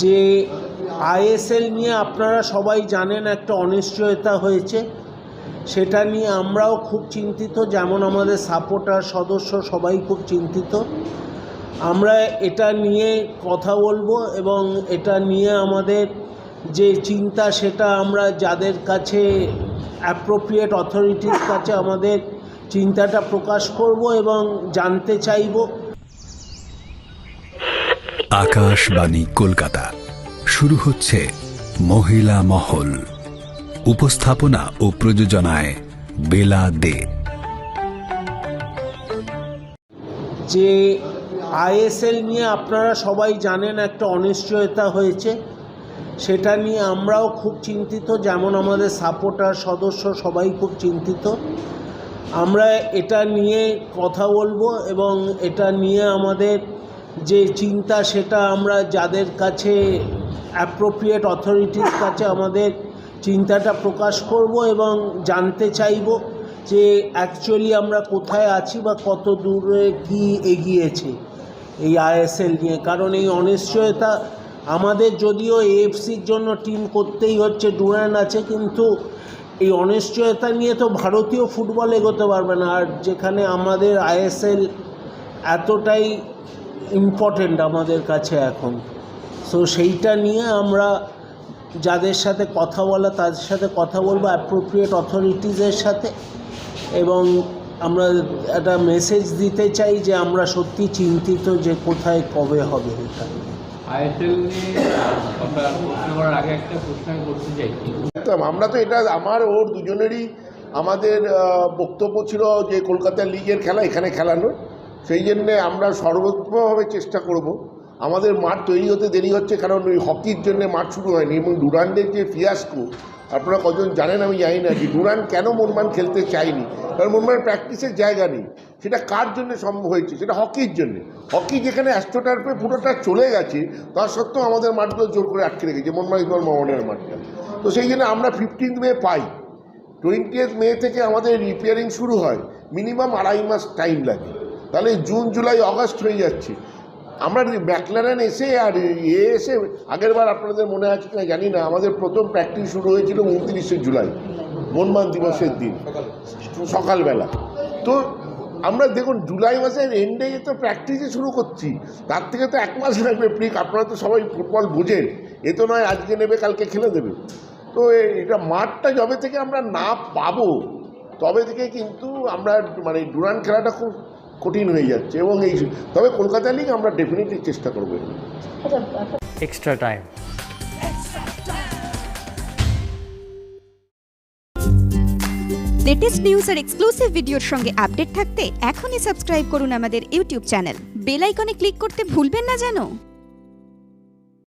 যে আইএসএল নিয়ে আপনারা সবাই জানেন একটা অনিশ্চয়তা হয়েছে। সেটা নিয়ে আমরাও খুব চিন্তিত, যেমন আমাদের সাপোর্টার, সদস্য সবাই খুব চিন্তিত। আমরা এটা নিয়ে কথা বলব এবং এটা নিয়ে আমাদের যে চিন্তা, সেটা আমরা যাদের কাছে অ্যাপ্রোপ্রিয়েট অথরিটির কাছে আমাদের চিন্তাটা প্রকাশ করব এবং জানতে চাইব। আকাশবাণী কলকাতা। শুরু হচ্ছে মহিলা মহল। উপস্থাপনা ও প্রযোজনায় বেলা দে। যে আইএসএল নিয়ে আপনারা সবাই জানেন একটা অনিশ্চয়তা হয়েছে, সেটা নিয়ে আমরাও খুব চিন্তিত, যেমন আমাদের সাপোর্টার সদস্য সবাই খুব চিন্তিত। আমরা এটা নিয়ে কথা বলব এবং এটা নিয়ে আমাদের যে চিন্তা সেটা আমরা যাদের কাছে অ্যাপ্রোপ্রিয়েট অথরিটির কাছে আমাদের চিন্তাটা প্রকাশ করব এবং জানতে চাইব যে অ্যাকচুয়ালি আমরা কোথায় আছি বা কত দূরে কি এগিয়েছে এই আইএসএল নিয়ে। কারণ এই অনিশ্চয়তা আমাদের যদিও এএফসির জন্য টিম করতেই হচ্ছে ডুরান আছে, কিন্তু এই অনিশ্চয়তা নিয়ে তো ভারতীয় ফুটবল এগোতে পারবে না। আর যেখানে আমাদের আইএসএল এতটাই ইম্পর্টেন্ট আমাদের কাছে এখন। সো সেইটা নিয়ে আমরা যাদের সাথে কথা বলা তাদের সাথে কথা বলব অ্যাপ্রোপ্রিয়েট অথরিটিসের সাথে। এবং আমরা একটা মেসেজ দিতে চাই যে আমরা সত্যি চিন্তিত যে কোথায় কবে হবে এটা। আমরা তো এটা আমার ওর দুজনেরই আমাদের বক্তব্য ছিল যে কলকাতা লিগের খেলা এখানে খেলানোর সেই জন্যে আমরা সর্বোত্তমভাবে চেষ্টা করব। আমাদের মাঠ তৈরি হতে দেরি হচ্ছে কারণ ওই হকির জন্য মাঠ শুরু হয়নি এবং ডুরান্ডের যে ফিয়াস্কো, আপনারা কজন জানেন আমি জানি না যে ডুরান্ড কেন মনমান খেলতে চায়নি? কারণ মনমানের প্র্যাকটিসের জায়গা নেই। সেটা কার জন্য সম্ভব হয়েছে? সেটা হকির জন্য। হকি যেখানে অ্যাস্ট্রোটার্পে পুরোটা চলে গেছে, তা সত্ত্বেও আমাদের মাঠগুলো জোর করে আটকে রেখেছে মনমান ইকবাল মোহনের মাঠটা। তো সেই জন্য আমরা ফিফটিন্থ মে পাই। টোয়েন্টিয়েথ মে থেকে আমাদের রিপেয়ারিং শুরু হয়। মিনিমাম আড়াই মাস টাইম লাগে। তাহলে জুন, জুলাই আগস্ট হয়ে যাচ্ছে। আমরা ম্যাকলারেন এসে আর এ এসে, আগের বার আপনাদের মনে আছে কিনা জানি না, আমাদের প্রথম প্র্যাকটিস শুরু হয়েছিল উনত্রিশে জুলাই, মনমান দিবসের দিন, সকালবেলা। তো আমরা দেখুন, জুলাই মাসের এন্ডে তো প্র্যাকটিসই শুরু করছি। তার থেকে তো এক মাস লাগবে, প্রিক, আপনারা তো সবাই ফুটবল বোঝেন। এ তো নয়, আজকে নেবে, কালকে খেলে দেবে। তো এটা মাঠটা যবে থেকে আমরা না পাবো, তবে থেকে কিন্তু আমরা মানে ডুরান খেলাটা খুব কঠিন হয়ে যাচ্ছে এবং এই তবে কলকাতা লিগ আমরা ডেফিনেটলি চেষ্টা করব এক্সট্রা টাইম লেটেস্ট নিউজ আর এক্সক্লুসিভ ভিডিওর সঙ্গে আপডেট থাকতে এখনই সাবস্ক্রাইব করুন আমাদের ইউটিউব চ্যানেল বেল আইকনে ক্লিক করতে ভুলবেন না যেন